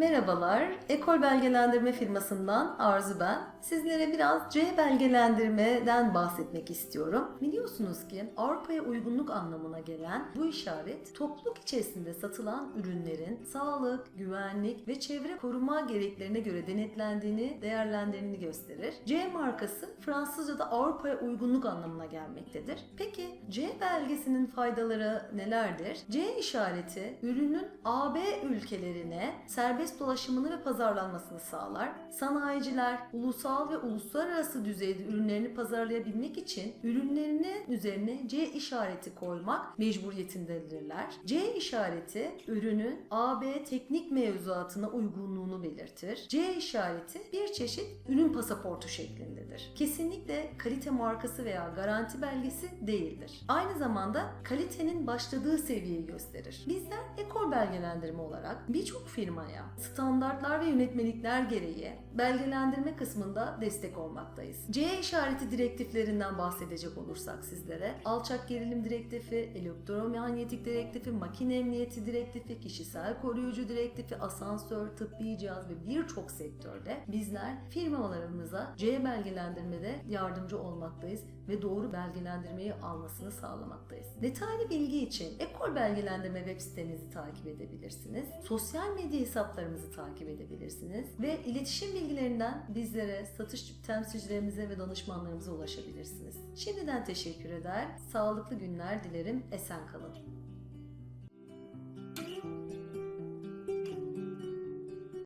Merhabalar, Ekol Belgelendirme firmasından Arzu ben. Sizlere biraz C belgelendirmeden bahsetmek istiyorum. Biliyorsunuz ki Avrupa'ya uygunluk anlamına gelen bu işaret topluluk içerisinde satılan ürünlerin sağlık, güvenlik ve çevre koruma gereklerine göre denetlendiğini, değerlendiğini gösterir. C markası Fransızca'da Avrupa'ya uygunluk anlamına gelmektedir. Peki C belgesinin faydaları nelerdir? C işareti ürünün AB ülkelerine serbest dolaşımını ve pazarlanmasını sağlar. Sanayiciler ulusal ve uluslararası düzeyde ürünlerini pazarlayabilmek için ürünlerinin üzerine C işareti koymak mecburiyetindedirler. C işareti ürünün AB teknik mevzuatına uygunluğunu belirtir. C işareti bir çeşit ürün pasaportu şeklindedir. Kesinlikle kalite markası veya garanti belgesi değildir. Aynı zamanda kalitenin başladığı seviyeyi gösterir. Bizler ekol belgelendirme olarak birçok firmaya standartlar ve yönetmelikler gereği belgelendirme kısmında destek olmaktayız. C işareti direktiflerinden bahsedecek olursak sizlere alçak gerilim direktifi, elektromanyetik direktifi, makine emniyeti direktifi, kişisel koruyucu direktifi, asansör, tıbbi cihaz ve birçok sektörde bizler firmalarımıza C belgelendirmede yardımcı olmaktayız ve doğru belgelendirmeyi almasını sağlamaktayız. Detaylı bilgi için Ekol Belgelendirme web sitemizi takip edebilirsiniz. Sosyal medya hesaplarımızı takip edebilirsiniz ve iletişim bilgilerinden bizlere, satış temsilcilerimize ve danışmanlarımıza ulaşabilirsiniz. Şimdiden teşekkür eder, sağlıklı günler dilerim, esen kalın.